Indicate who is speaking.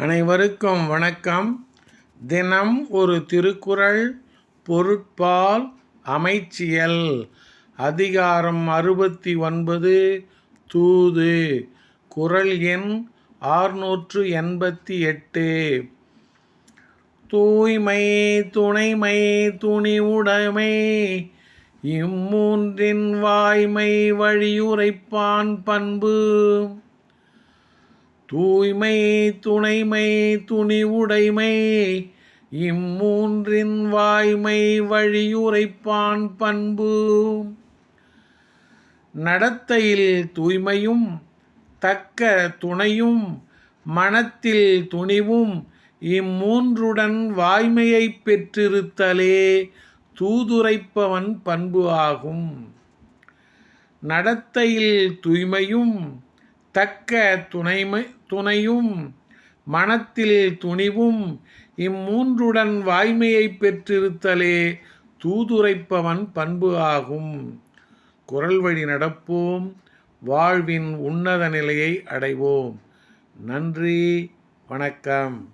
Speaker 1: அனைவருக்கும் வணக்கம். தினம் ஒரு திருக்குறள் பொருட்பால் அமைச்சியல். அதிகாரம் அறுபத்தி ஒன்பது தூது. குறள் எண் ஆறுநூற்று எண்பத்தி எட்டு. தூய்மை துணைமை துணிவுடைமை. இம்மூன்றின் வாய்மை வழியுரைப்பான் பண்பு. தூய்மை துணைமை துணிவுடைமை இம்மூன்றின் வாய்மை வழியுரைப்பான் பண்பு. நடத்தையில் தூய்மையும் தக்க துணையும் மனத்தில் துணிவும் இம்மூன்றுடன் வாய்மையை பெற்றிருத்தலே தூதுரைப்பவன் பண்பு ஆகும். நடத்தையில் தூய்மையும் தக்க துணைமை துணையும் மனத்தில் துணிவும் இம்மூன்றுடன் வாய்மையை பெற்றிருத்தலே தூதுரைப்பவன் பண்பு ஆகும். குரல் வழி நடப்போம் வாழ்வின் உன்னத நிலையை அடைவோம். நன்றி வணக்கம்.